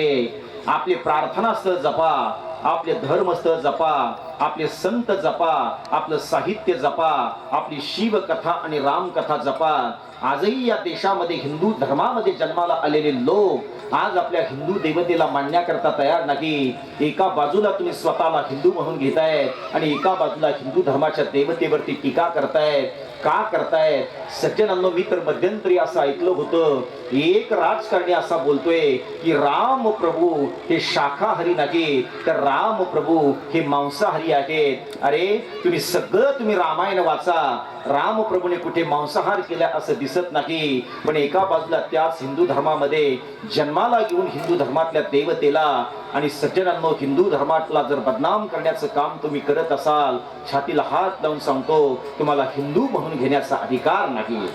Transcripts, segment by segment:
आहे आपले प्रार्थनास्थळ जपा. आपले धर्मस्थळ जपा. आपले संत जपा. आपलं साहित्य जपा. आपली शिवकथा आणि रामकथा जपा. आजही या देशामध्ये हिंदू धर्मामध्ये जन्माला आलेले लोक आज आपल्या हिंदू देवतेला मांडण्याकरता तयार नाही. एका बाजूला तुम्ही स्वतःला हिंदू म्हणून घेताय आणि एका बाजूला हिंदू धर्माच्या देवतेवरती टीका करताय. का करताय? सज्जनांनो मी तर मध्यंतरी असं ऐकलं होतं. एक राजकारणी असा बोलतोय की राम प्रभू हे शाखाहारी नाही तर राम प्रभू हे मांसाहारी आहेत. अरे तुम्ही सगळं तुम्ही रामायण वाचा. राम प्रभूने कुठे मांसाहार केला असं दिसत नाही. पण एका बाजूला त्याच हिंदू धर्मामध्ये जन्माला घेऊन हिंदू धर्मातल्या देवतेला आणि सज्जनांनो हिंदू धर्मातला जर बदनाम करण्याचं काम तुम्ही करत असाल छातीला हात लावून सांगतो तुम्हाला हिंदू म्हणून घेण्याचा अधिकार नाही.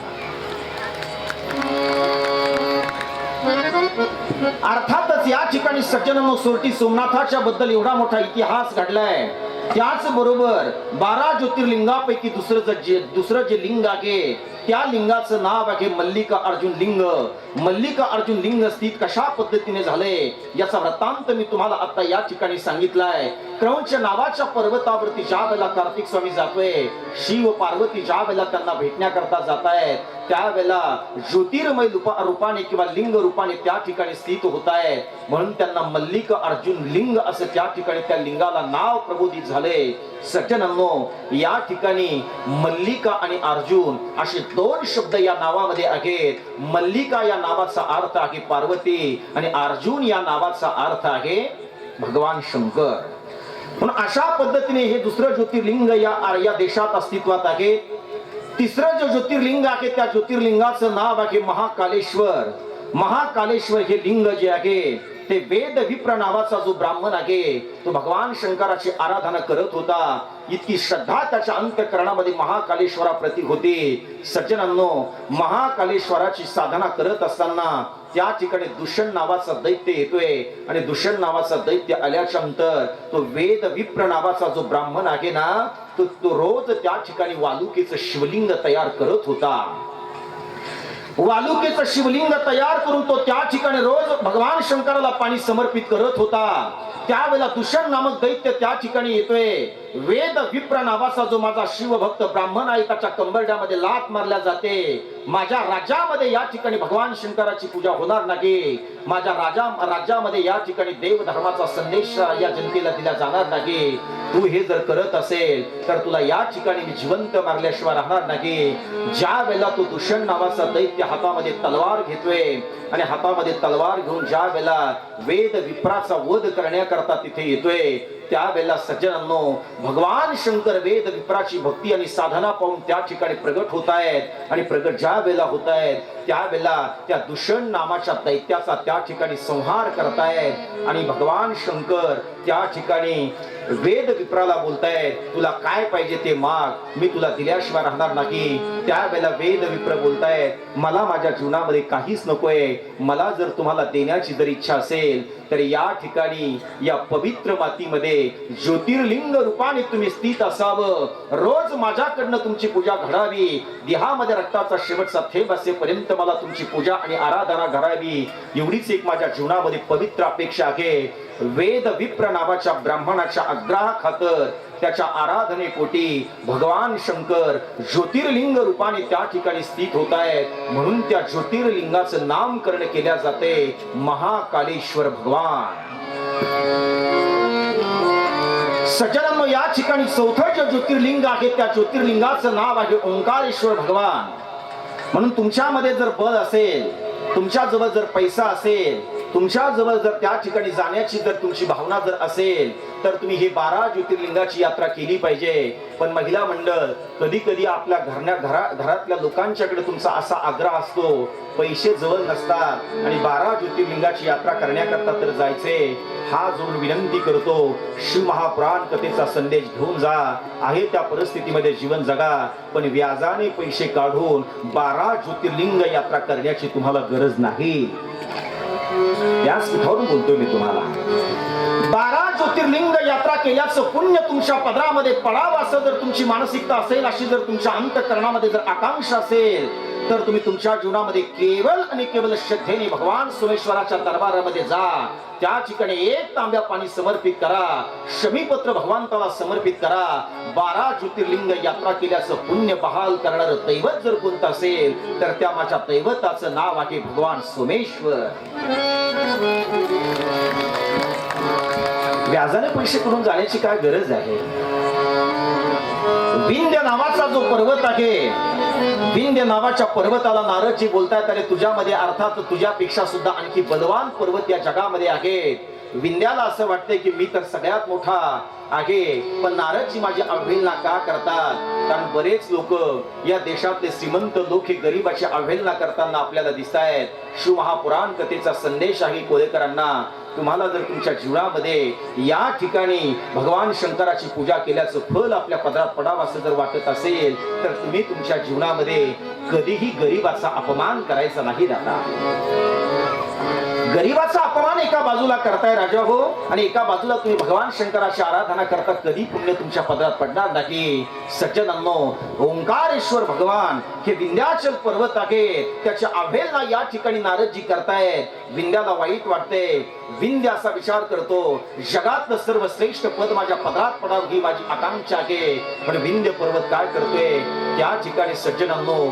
अर्थातच या ठिकाणी सज्जनांनो सोरटी सोमनाथाच्या बद्दल एवढा मोठा इतिहास घडलाय. त्याच बरोबर बारा ज्योतिर्लिंगापैकी दुसरं जे दुसरं जे लिंग आहे त्या लिंगाचं नाव आहे मल्लिका अर्जुन लिंग. मल्लिका अर्जुन लिंग स्थित कशा पद्धतीने झाले याचा वृत्तांत मी तुम्हाला आता या ठिकाणी सांगितलाय. क्रौंच नावाच्या पर्वतावरती ज्या वेळेला कार्तिक स्वामी जातोय शिव पार्वती ज्या वेळेला त्यांना भेटण्याकरता जात आहेत त्यावेळेला ज्योतिर्मय रूपा- रूपाने किंवा लिंग रूपाने त्या ठिकाणी स्थित होत आहे म्हणून त्यांना मल्लिक अर्जुन लिंग असं त्या ठिकाणी त्या लिंगाला नाव प्रबोधित झाले. सज्जनांनो या ठिकाणी मल्लिका आणि अर्जुन असे दोन शब्द या नावामध्ये आहेत. मल्लिका या नावाचा अर्थ आहे पार्वती आणि अर्जुन या नावाचा अर्थ आहे भगवान शंकर. पण अशा पद्धतीने हे दुसरं ज्योतिर्लिंग या या देशात अस्तित्वात आहे. तिसरं जे ज्योतिर्लिंग आहे त्या ज्योतिर्लिंगाचं नाव आहे महाकालेश्वर. महाकालेश्वर हे लिंग जे आहे ते वेद विप्र नावाचा जो ब्राह्मण आहे तो भगवान शंकराची आराधना करत होता. इतकी श्रद्धा त्याच्या अंतकरणामध्ये महाकालेश्वराप्रती होती. सज्जनांनो महाकालेश्वराची साधना करत असताना त्या ठिकाणी दुष्यण नावाचा दैत्य येतोय. आणि दुष्यण नावाचा दैत्य आल्याच्यानंतर तो वेद विप्र नावाचा जो ब्राह्मण आहे ना तो तो रोज त्या ठिकाणी वालुकीचं शिवलिंग तयार करत होता. वालुकेचं शिवलिंग तयार करून तो त्या ठिकाणी रोज भगवान शंकराला पाणी समर्पित करत होता. त्यावेळेला दुष्यण नामक दैत्य त्या ठिकाणी येतोय. वेद विप्र नावाचा जो माझा शिवभक्त ब्राह्मण आहे त्याच्या कंबरड्यामध्ये लात मारल्या जाते. माझ्या राज्यामध्ये या ठिकाणी भगवान शंकराची पूजा होणार नाही. माझ्या राजा राज्यामध्ये या ठिकाणी देव धर्माचा संदेश या जनतेला दिला जाणार नाही. तू हे जर करत असेल तर तुला या ठिकाणी मी जिवंत मारल्याशिवाय राहणार नाही. ज्या वेळेला तू दुष्यण नावाचा दैत्य हातामध्ये तलवार घेतोय आणि हातामध्ये तलवार घेऊन ज्या वेळेला वेद विप्राचा वध करण्याकरता तिथे येतोय त्यावेळेला सज्जनांनो भगवान शंकर वेद विप्राची भक्ती आणि साधना पाहून त्या ठिकाणी प्रगट होत आहेत आणि प्रगट ज्या वेळेला होत आहेत त्यावेळेला त्या दूषण नामाच्या दैत्याचा त्या ठिकाणी संहार करतायत. आणि भगवान शंकर त्या ठिकाणी वेद विप्राला बोलतायत तुला काय पाहिजे ते माग? मी तुला दिल्याशिवाय राहणार नाही. त्यावेळेला वेद विप्र बोलतायत मला माझ्या जीवनामध्ये काहीच नकोय. मला जर तुम्हाला देण्याची जर इच्छा असेल तर या ठिकाणी या पवित्र मातीमध्ये ज्योतिर्लिंग रूपाने तुम्ही स्थित असावं. रोज माझ्याकडनं तुमची पूजा घडावी. देहामध्ये रक्ताचा शेवटचा थेंब असेपर्यंत मला तुमची पूजा आणि आराधना घडावी एवढीच एक माझ्या जीवनामध्ये पवित्र अपेक्षा आहे. वेद विप्र नावाच्या ब्राह्मणाच्या आग्रहा खातर त्याच्या आराधनेपोटी भगवान शंकर ज्योतिर्लिंग रूपाने त्या ठिकाणी स्थित होत आहेत. म्हणून त्या ज्योतिर्लिंगाचं नामकरण केल्या जाते महाकालेश्वर भगवान. सज्जनांनो या ठिकाणी चौथं जे ज्योतिर्लिंग आहे. त्या ज्योतिर्लिंगाचं नाव आहे ओंकारेश्वर भगवान. म्हणून तुमच्यामध्ये जर बल असेल तुमच्या जवळ जर पैसा असेल तुमच्या जवळ जर त्या ठिकाणी जाण्याची जर तुमची भावना जर असेल तर तुम्ही ही बारा ज्योतिर्लिंगाची यात्रा केली पाहिजे. पण महिला मंडळ कधी कधी आपल्या घरण्या घरा घरातल्या लोकांच्याकडे तुमचा असा आग्रह असतो पैसे जवळ नसतात आणि बारा ज्योतिर्लिंगाची यात्रा करण्याकरता तर जायचे. हा जोडून विनंती करतो शिव महाप्राण कथेचा संदेश घेऊन जा. आहे त्या परिस्थितीमध्ये जीवन जगा पण व्याजाने पैसे काढून बारा ज्योतिर्लिंग यात्रा करण्याची तुम्हाला गरज नाही. याच बोलतोय मी तुम्हाला. बारा ज्योतिर्लिंग यात्रा केल्याचं पुण्य तुमच्या पदरामध्ये पडावं असं जर तुमची मानसिकता असेल अशी जर तुमच्या अंतकरणामध्ये जर आकांक्षा असेल तर तुम्ही तुमच्या जीवनामध्ये केवळ आणि केवळ श्रद्धेने भगवान सोमेश्वराच्या दरबारामध्ये जा. त्या ठिकाणी एक तांब्या पाणी समर्पित करा. शमीपत्र भगवंताला समर्पित करा. बारा ज्योतिर्लिंग यात्रा केल्याचं पुण्य बहाल करणार दैवत जर कोणतं असेल तर त्या माझ्या दैवताचं नाव आहे भगवान सोमेश्वर. व्याजाने पैसे करून जाण्याची काय गरज आहे? विंध्य नावाचा जो पर्वत आहे विंध्य नावाच्या पर्वताला नारदजी बोलतायत आणि तुझ्यामध्ये अर्थात तुझ्यापेक्षा सुद्धा आणखी बलवान पर्वत या जगामध्ये आहेत. विंध्याला असं वाटतंय की मी तर सगळ्यात मोठा आहे पण नारदजी माझी अवहेलना का करतात? कारण बरेच लोक या देशातले श्रीमंत लोक हे गरीबाची अवहेलना करताना आपल्याला दिसत आहेत शिवमहापुराण कथेचा संदेश आहे कोळेकरांना. तुम्हाला जर तुमच्या जीवनामध्ये या ठिकाणी भगवान शंकराची पूजा केल्याचं फल आपल्या पदरात पडावं असं जर वाटत असेल तर तुम्ही तुमच्या जीवनामध्ये कधीही गरीबाचा अपमान करायचा नाही दादा. गरीबाचा अपमान एका बाजूला करताय राजा हो आणि एका बाजूला तुम्ही भगवान शंकराची आराधना करता कधी पुण्य तुमच्या पदरात पडणार नाही. सज्जनांनो ओंकारेश्वर भगवान हे विंध्याचल पर्वत आहे. त्याच्या अवहेलना या ठिकाणी नारदजी करतायत विंध्याला वाईट वाटते. विंध्य असा विचार करतो जगातलं सर्वश्रेष्ठ पद माझ्या पदरात पडावं ही माझी आकांक्षा आहे. पण विंध्य पर्वत काय करतोय? त्या ठिकाणी सज्जनांनो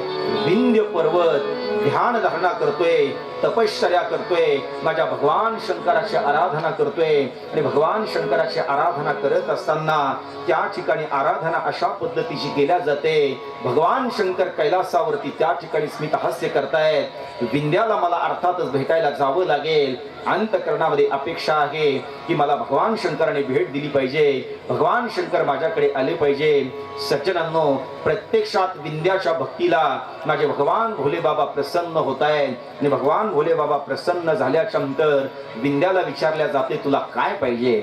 विंध्य पर्वत ध्यान धारणा करतोय. तपश्चर्या करतोय. माझ्या भगवान शंकराची आराधना करतोय. आणि भगवान शंकराची आराधना करत असताना त्या ठिकाणी आराधना अशा पद्धतीची केल्या जाते. भगवान शंकर कैलासावरती त्या ठिकाणी स्मित हास्य करतायत. विंध्याला मला अर्थातच भेटायला जावं लागेल. अंतकरणामध्ये अपेक्षा आहे की मला भगवान शंकराने भेट दिली पाहिजे. भगवान शंकर माझ्याकडे आले पाहिजे. सज्जनांनो प्रत्यक्षात विंध्याच्या भक्तीला माझे भगवान भोले बाबा प्रसन्न होत आहेत आणि भगवान भोले बाबा प्रसन्न झाल्याच्यानंतर विंध्याला विचारल्या जाते तुला काय पाहिजे?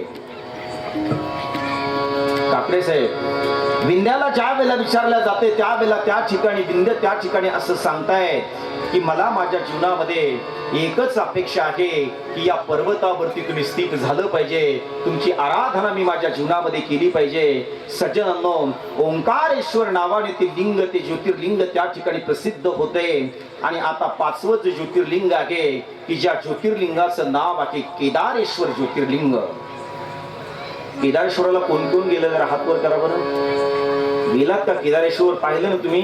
काकडे साहेब. विंध्याला ज्या वेळेला विचारल्या जाते त्या वेळेला त्या ठिकाणी विंध्य त्या ठिकाणी असं सांगतायत की मला माझ्या जीवनामध्ये एकच अपेक्षा आहे की या पर्वतावरती तुम्ही स्थित झालं पाहिजे. तुमची आराधना मी माझ्या जीवनामध्ये केली पाहिजे. सज्जनांनो ओंकारेश्वर नावाने ते लिंग ते ज्योतिर्लिंग त्या ठिकाणी प्रसिद्ध होते. आणि आता पाचवं जे ज्योतिर्लिंग आहे की ज्या ज्योतिर्लिंगाचं नाव आहे केदारेश्वर ज्योतिर्लिंग. केदारेश्वराला कोण कोण गेलं जरा हात वर करा बरं. गेलात का केदारेश्वर? पाहिलं ना तुम्ही?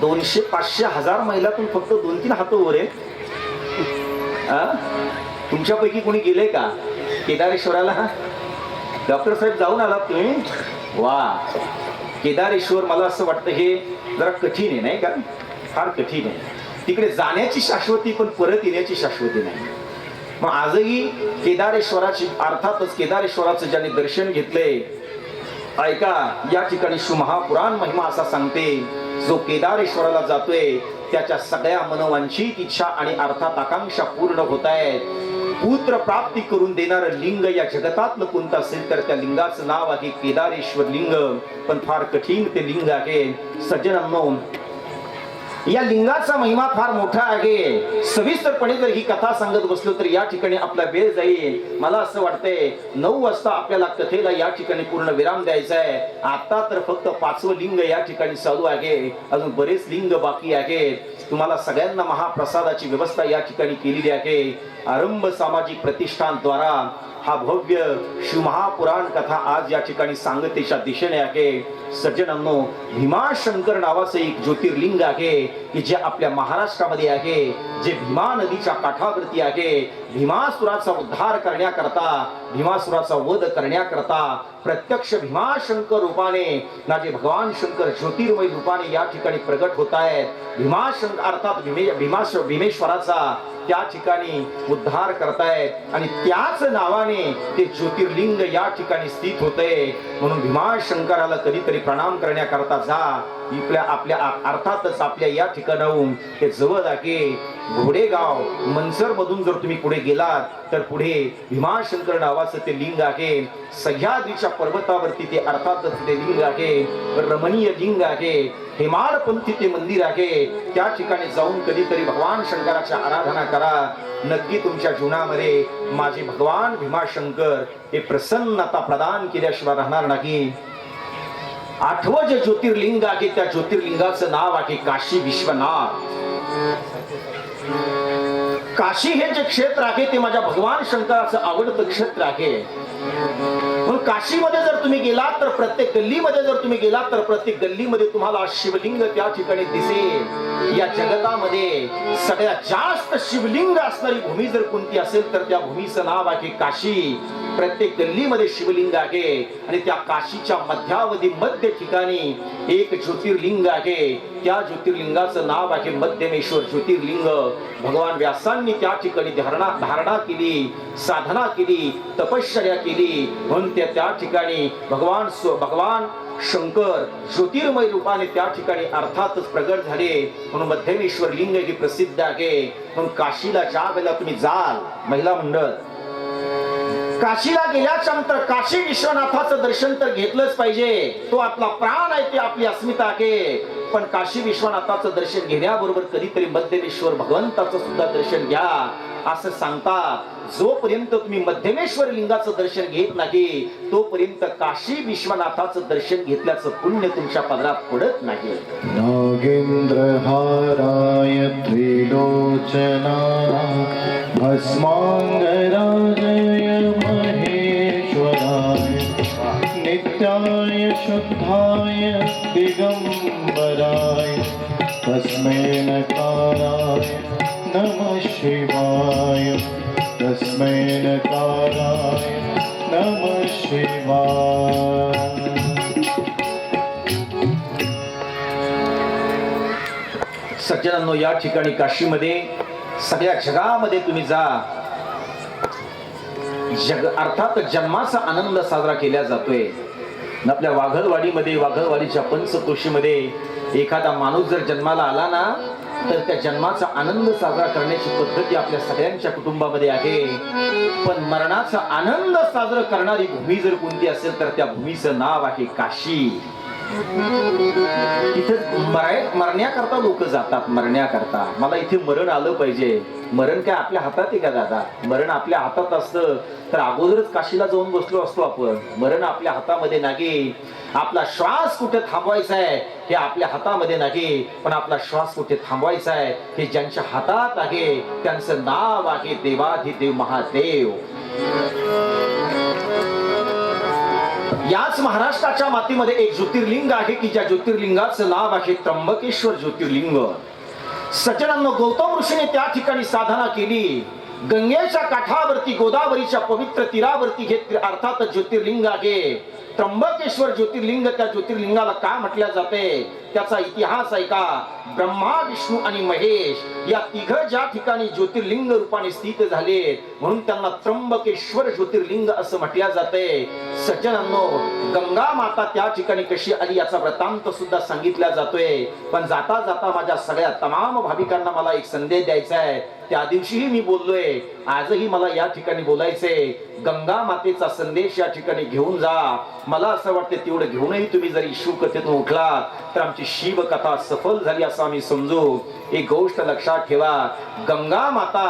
दोनशे पाचशे हजार महिलातून फक्त दोन तीन हात वर आहेत. तुमच्यापैकी कोणी गेले का? केदारेश्वराला? डॉक्टर साहेब जाऊन आलात तुम्ही? वा. केदारेश्वर मला असं वाटतं हे जरा कठीण आहे नाही का? फार कठीण आहे. तिकडे जाण्याची शाश्वती पण परत येण्याची शाश्वती नाही. मग आजही केदारेश्वराची अर्थातच केदारेश्वराचं ज्यांनी दर्शन घेतलंय ऐका या ठिकाणी सुमहापुराण महिमा असा सांगते जो केदारेश्वराला जातोय त्याच्या सगळ्या मनवांची इच्छा आणि अर्थात आकांक्षा पूर्ण होत आहेत. पुत्र प्राप्ती करून देणार लिंग या जगतातलं कोणतं असेल तर त्या लिंगाचं नाव आहे केदारेश्वर लिंग पण फार कठीण ते लिंग आहे. सज्जनांनो या लिंगाचा महिमा फार मोठा आहे. सविस्तरपणे जर ही कथा सांगत बसलो तर या ठिकाणी आपला वेळ जाईल. मला असं वाटतंय नऊ वाजता आपल्याला कथेला या ठिकाणी पूर्ण विराम द्यायचा आहे. आता तर फक्त पाचवं लिंग या ठिकाणी चालू आहे. अजून बरेच लिंग बाकी आहेत. तुम्हाला सगळ्यांना महाप्रसादाची व्यवस्था या ठिकाणी केलेली आहे. आरंभ सामाजिक प्रतिष्ठान द्वारा हा भव्य शिवमहापुराण कथा आज या ठिकाणी सांगतेच्या दिशेने आहे. सज्जनांनो भीमाशंकर नावाचं एक ज्योतिर्लिंग आहे की जे आपल्या महाराष्ट्रामध्ये आहे जे भीमा नदीच्या काठावरती आहे. भीमासुराचा उद्धार करण्याकरता भीमासुराचा वध करण्याकरता प्रत्यक्ष भीमाशंकर रूपाने माझे भगवान शंकर ज्योतिर्मय रूपाने या ठिकाणी प्रगट होत आहेत. भीमाशंकर अर्थात भीमे भीमाश भीमेश्वराचा त्या ठिकाणी उद्धार करतायत आणि त्याच नावाने ते ज्योतिर्लिंग या ठिकाणी स्थित होते. म्हणून भीमाशंकराला कधीतरी प्रणाम करण्याकरता जा. आपल्या आपल्या अर्थातच आपल्या या ठिकाणाहून ते जवळ आहे. घोडेगाव मनसर मधून जर तुम्ही पुढे गेलात तर पुढे भीमाशंकर नावाचं ते लिंग आहे. सह्याद्रीच्या पर्वतावरती ते अर्थातच ते लिंग आहे. रमणीय लिंग आहे. हेमाडपंथी ते मंदिर आहे. त्या ठिकाणी जाऊन कधीतरी भगवान शंकराची आराधना करा. नक्की तुमच्या जीवनामध्ये माझे भगवान भीमाशंकर हे प्रसन्नता प्रदान केल्याशिवाय राहणार नाही. आठवं जे ज्योतिर्लिंग आहे त्या ज्योतिर्लिंगाचं नाव आहे काशी विश्वनाथ. काशी हे जे क्षेत्र आहे ते माझ्या भगवान शंकराचं आवडतं क्षेत्र आहे. काशीमध्ये जर तुम्ही गेलात तर प्रत्येक गल्लीमध्ये जर तुम्ही गेलात तर प्रत्येक गल्लीमध्ये तुम्हाला शिवलिंग त्या ठिकाणी दिसेल. या जगतामध्ये सगळ्यात जास्त शिवलिंग असणारी भूमी जर कोणती असेल तर त्या भूमीचं नाव आहे काशी. प्रत्येक गल्लीमध्ये शिवलिंग आहे आणि त्या काशीच्या मध्यावधी मध्य ठिकाणी एक ज्योतिर्लिंग आहे. त्या ज्योतिर्लिंगाचं नाव आहे मध्यमेश्वर ज्योतिर्लिंग. भगवान व्यासांनी त्या ठिकाणी धारणा धारणा केली साधना केली तपश्चर्या केली. म्हणून त्या त्या ठिकाणी भगवान स्व- भगवान शंकर ज्योतिर्मय रूपाने त्या ठिकाणी अर्थातच प्रगट झाले. म्हणून मध्यमेश्वर लिंग ही प्रसिद्ध आहे. म्हणून काशीला ज्या वेळेला तुम्ही जाल महिला मंडळ काशीला गेल्याच्यानंतर काशी विश्वनाथाचं दर्शन तर घेतलंच पाहिजे. तो आपला प्राण आहे ते आपली अस्मिता आहे. पण काशी विश्वनाथाचं दर्शन घेण्याबरोबर कधीतरी मध्यमेश्वर भगवंताचं सुद्धा दर्शन घ्या असं सांगतात. जोपर्यंत तुम्ही मध्यमेश्वर लिंगाचं दर्शन घेत नाही तोपर्यंत काशी विश्वनाथाचं दर्शन घेतल्याचं पुण्य तुमच्या पदरात पडत नाही. नागेंद्र नागेन्द्रहाराय त्रिलोचनाय भस्माङ्गराजय महेश्वराय। नित्य शुद्धाय दिगम्बराय तस्मै नकाराय नमः शिवाय तस्मै नकाराय नमः शिवाय. सज्जनांनो या ठिकाणी काशीमध्ये सगळ्या जगामध्ये तुम्ही जा. जग अर्थात जन्माचा आनंद साजरा केला जातोय. आपल्या वाघलवाडीमध्ये वाघलवाडीच्या पंचकोशीमध्ये एखादा माणूस जर जन्माला आला ना तर त्या जन्माचा आनंद साजरा करण्याची पद्धती आपल्या सगळ्यांच्या कुटुंबामध्ये आहे. पण मरणाचा आनंद साजरा करणारी भूमी जर कोणती असेल तर त्या भूमीचं नाव आहे काशी. इथे मराय मरण्याकरता लोक जातात मरण्याकरता. मला इथे मरण आलं पाहिजे. मरण काय आपल्या हातात आहे का दादा? मरण आपल्या हातात असतं. तर अगोदरच काशीला जाऊन बसलो असतो आपण. मरण आपल्या हातामध्ये नाही. आपला श्वास कुठे थांबवायचा आहे हे आपल्या हातामध्ये नाही. पण आपला श्वास कुठे थांबवायचा आहे हे ज्यांच्या हातात आहे त्यांचं नाव आहे देवाधिदेव महादेव. याच महाराष्ट्राच्या मातीमध्ये एक ज्योतिर्लिंग आहे की ज्या ज्योतिर्लिंगाचं नाव आहे त्र्यंबकेश्वर ज्योतिर्लिंग. सचनांना गौतम ऋषीने त्या ठिकाणी साधना केली. गंगेच्या काठावरती गोदावरीच्या पवित्र तीरावरती हे अर्थात ज्योतिर्लिंग आहे. त्र्यंबकेश्वर ज्योतिर्लिंग त्या ज्योतिर्लिंगाला का म्हटल्या जाते? त्याचा इतिहास आहे का ब्रह्मा विष्णू आणि महेश या तिघ ज्या ठिकाणी ज्योतिर्लिंग रूपाने स्थित झाले म्हणून त्यांना त्र्यंबकेश्वर ज्योतिर्लिंग असं म्हटल्या जाते. सज्जनांनो गंगा माता त्या ठिकाणी कशी आली याचा वृत्तांत सुद्धा सांगितला जातोय. पण जाता जाता माझ्या सगळ्या तमाम भाविकांना मला एक संदेश द्यायचा आहे. त्या दिवशीही मी बोललोय. आजही मला या ठिकाणी बोलायचंय. गंगा मातेचा संदेश या ठिकाणी घेऊन जा. मला असं वाटते तेवढं घेऊनही तुम्ही जरी शिवकथेतून उठलात तर आमची शिवकथा सफल झाली असं आम्ही समजू. एक गोष्ट लक्षात ठेवा. गंगा माता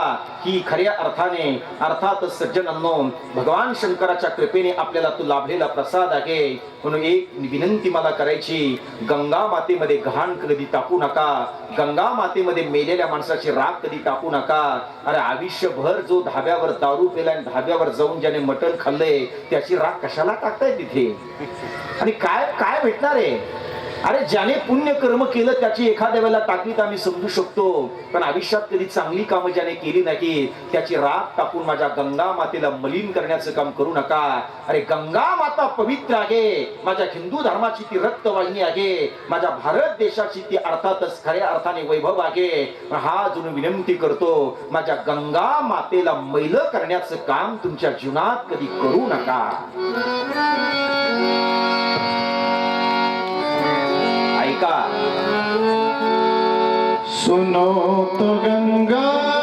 ही खऱ्या अर्थाने अर्थात सज्जनांनो भगवान शंकराच्या कृपेने आपल्याला तो लाभलेला प्रसाद आहे. म्हणून एक विनंती मला करायची गंगा मातेमध्ये घाण कधी टाकू नका. गंगा मातेमध्ये मेलेल्या माणसाची राग कधी टाकू नका. अरे आयुष्यभर जो धाब्यावर दारू पेला आणि धाब्यावर जाऊन ज्याने मटण खाल्लंय त्याची राग कशाला टाकताय तिथे? आणि काय काय भेटणार आहे? अरे ज्याने पुण्य कर्म केलं त्याची एखाद्या वेळेला टाकीत आम्ही समजू शकतो. पण आयुष्यात कधी चांगली कामं ज्याने केली नाही त्याची राग टाकून माझ्या गंगा मातेला मलिन करण्याचं काम करू नका. अरे गंगा माता पवित्र आहे. माझ्या हिंदू धर्माची ती रक्तवाहिनी आहे. माझ्या भारत देशाची ती अर्थातच खऱ्या अर्थाने वैभव आहे. हा अजून विनंती करतो माझ्या गंगा मातेला मैल करण्याचं काम तुमच्या जीवनात कधी करू नका. ऐका सुनो तो गंगा